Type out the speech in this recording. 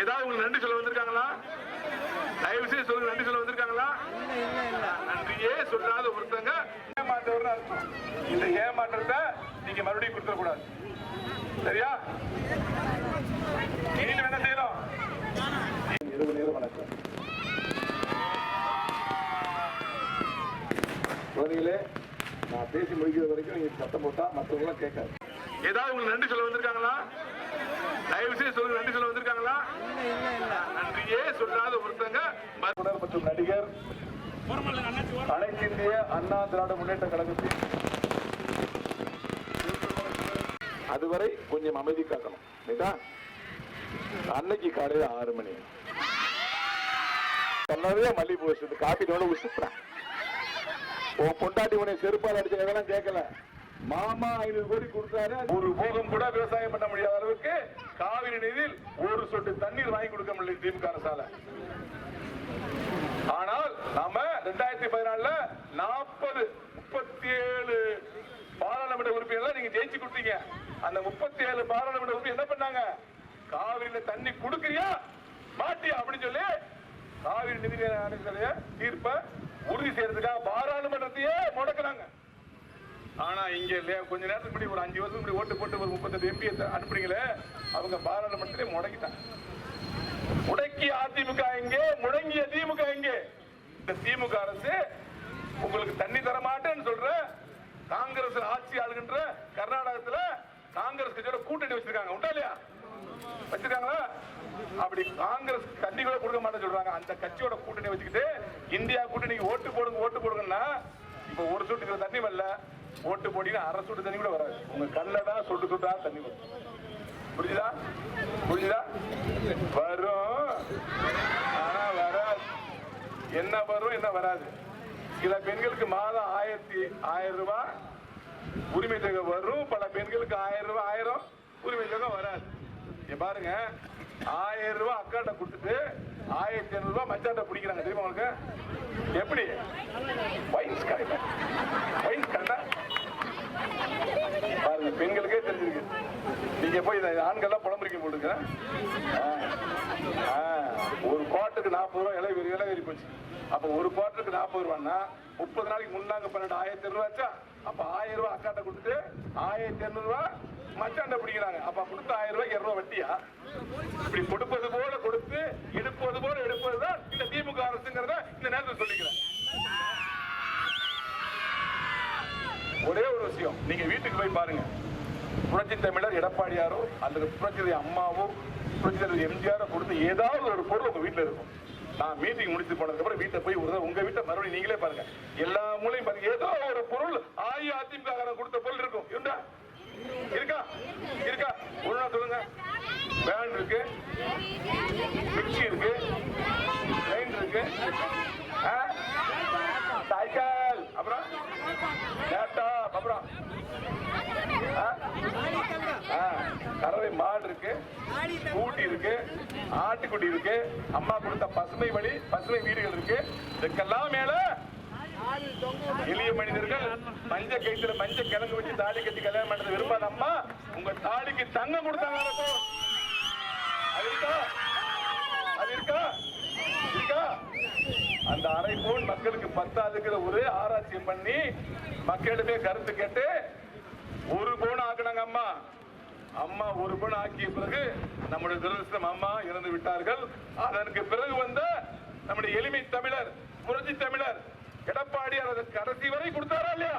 ஏதாவது உங்களுக்கு நன்றி சொல்ல வந்திருக்காங்களா? தயவு செய்து சொல்லுங்க நன்றி சொல்ல வந்திருக்காங்களா? நன்றியே சொல்லாத ஒருத்தங்க ஏமாற்றவர் அர்த்தம். இந்த ஏமாற்றத்தை நீங்க மறுபடியும் கொடுத்துட கூடாது சரியா? இனி என்ன செய்யணும்? இரவு நேரம் வணக்கம் குழந்தைகளே நான் பேசி முடிக்கிற வரைக்கும் நீங்க சத்தம் போட்டா மற்றவங்க எல்லாம் கேட்காது. ஏதாவது உங்களுக்கு நன்றி சொல்ல வந்திருக்காங்களா? தயவு செய்து நன்றி சொல்ல வந்திருக்காங்களா? நன்றியே சொல்லாத ஒருத்தங்க. மற்றும் நடிகர் அனைத்து இந்திய அண்ணா திராவிட முன்னேற்ற கழகத்தின் அதுவரை கொஞ்சம் அமைதி காக்கணும். ரைட்டா? அன்னைக்கு காலையில ஆறு மணி. சொன்னதே மல்லிகைப்பூ வச்சது காப்பி டோல உசுப்புறேன் உன் பொண்டாட்டி உன்னை செருப்பால் அடிச்ச இதெல்லாம் கேட்கல மாமா ஐநூறு கோடி கொடுத்தாரு. ஒரு போகம் கூட விவசாயம் பண்ண முடியாத அளவுக்கு காவிரி நீரில் ஒரு சொட்டு தண்ணீர் வாங்கி கொடுக்க முடியல திமுக அரசால. ஆனால் நாம ரெண்டாயிரத்தி பதினாலுல நாற்பது முப்பத்தி ஏழு பாராளுமன்ற உறுப்பினர் நீங்க ஜெயிச்சு கொடுத்தீங்க. அந்த முப்பத்தி ஏழு பாராளுமன்ற உறுப்பினர் என்ன பண்ணாங்க? காவிரியில தண்ணி கொடுக்குறியா? மாட்டியா? அப்படின்னு சொல்லி காவிரி நிதி ஆணைய தீர்ப்பை உறுதி செய்யறதுக்காக பாராளுமன்றத்தையே முடக்குறாங்க ஆனா இங்க இல்லையா? கொஞ்ச நேரத்துக்கு முன்னாடி ஒரு அஞ்சு வருஷம் முன்னாடி ஓட்டு போட்டு ஒரு முப்பத்தெட்டு எம்பி அனுப்புறீங்களே அவங்க பாராளுமன்றத்திலே முடக்கிட்டாங்க. முடக்கி அதிமுக எங்கே? முடங்கிய திமுக எங்கே? இந்த திமுக அரசு உங்களுக்கு தண்ணி தர மாட்டேன்னு சொல்ற காங்கிரஸ் ஆட்சி ஆளுகின்ற கர்நாடகத்துல காங்கிரஸ் கட்சியோட கூட்டணி வச்சிருக்காங்க. உண்டா இல்லையா? வச்சிருக்காங்களா? அப்படி காங்கிரஸ் தண்ணி கூட கொடுக்க மாட்டேன்னு சொல்றாங்க. அந்த கட்சியோட கூட்டணி வச்சுக்கிட்டு இந்தியா கூட்டணிக்கு ஓட்டு போடுங்க ஓட்டு போடுங்கன்னா இப்ப ஒரு சொட்டு தண்ணி வரல. ஓட்டு போட்டீங்கன்னா அரை சொட்டு தண்ணி கூட வராது. உங்க கண்ணில் தான் சொட்டு சொட்டா தண்ணி வரும். புரிஞ்சுதா? புரிஞ்சுதா? வரும். ஆனா வராது. என்ன வரும் என்ன வராது. சில பெண்களுக்கு மாதம் ஆயிரத்தி ஆயிரம் ரூபாய் உரிமை தொகை வரும். பல பெண்களுக்கு ஆயிரம் ரூபாய் ஆயிரம் உரிமை தொகை வராது. பாருங்க. ஆயிரம் ரூபாய் அக்காட்ட கொடுத்துட்டு ஆயிரத்தி ஐநூறு ரூபாய் மச்சாட்ட பிடிக்கிறாங்க. தெரியுமா உங்களுக்கு? எப்படி? வயசு கரெக்டா வைன்ஸ் கரெக்டா பாருங்க பெண்களுக்கே தெரிஞ்சிருக்கு இங்க போய் ஆண்கள் தான் புலம்புறீங்க போட்டுங்க. ஒரு பாட்டுக்கு நாற்பது ரூபா இலை இலை ஏறி போச்சு. அப்ப ஒரு பாட்டுக்கு நாற்பது ரூபான்னா முப்பது நாளைக்கு முன்னாங்க பன்னெண்டு ஆயிரத்தி ரூபாச்சா அப்ப ஆயிரம் ரூபாய் அக்காட்ட கொடுத்துட்டு ஆயிரத்தி இருநூறு ரூபாய் மச்சாண்ட பிடிக்கிறாங்க. அப்ப கொடுத்த ஆயிரம் ரூபாய் இருநூறு வட்டியா? இப்படி கொடுப்பது போல கொடுத்து எடுப்பது போல எடுப்பதுதான் இந்த திமுக அரசுங்கிறத இந்த நேரத்தில் சொல்லிக்கிறேன். ஒரே ஒரு விஷயம். நீங்க வீட்டுக்கு போய் பாருங்க. புரட்சி தமிழர் எடப்பாடியாரோ அல்லது புரட்சி அம்மாவோ புரட்சி தலைவர் எம்ஜிஆரோ கொடுத்து ஏதாவது ஒரு பொருள் உங்க வீட்டுல இருக்கும். நான் மீட்டிங் முடிச்சு போனதுக்கு அப்புறம் வீட்டை போய் ஒரு உங்க வீட்டை மறுபடியும் நீங்களே பாருங்க. எல்லா மூலையும் பாருங்க. ஏதோ ஒரு பொருள் அஇஅதிமுக கொடுத்த பொருள் இருக்கும். இருந்தா இருக்கா? இருக்கா? ஒழுங்கா சொல்லுங்க. வேன் இருக்கு. மிக்சி இருக்கு. ட்ரெயின் இருக்கு. ஊட்டி இருக்கு ஆட்டுக்குட்டி இருக்கு அம்மா கொடுத்த பசுமை வழி பசுமை வீடுகள் இருக்கு. இதுக்கெல்லாம் மேல எளிய மனிதர்கள் மஞ்ச கைத்துல மஞ்ச கிழங்கு வச்சு தாலி கட்டி கல்யாணம் பண்ணது விரும்பாத அம்மா உங்க தாலிக்கு தங்கம் கொடுத்தாங்க அது இருக்கா? அது இருக்கா? இருக்கா? அந்த அரை பவுன் மக்களுக்கு பத்தாதுங்கிற ஒரு ஆராய்ச்சி பண்ணி மக்களிடமே கருத்து கேட்டு ஒரு பவுன் ஆக்குனாங்க அம்மா. அம்மா ஒரு பெண் ஆக்கிய பிறகு நம்முடைய துரதிருஷ்டம் அம்மா இறந்து விட்டார்கள். அதற்கு பிறகு வந்த நம்முடைய எளிமை தமிழர் புரட்சி தமிழர் எடப்பாடி அதை கடைசி வரை கொடுத்தாரா இல்லையா?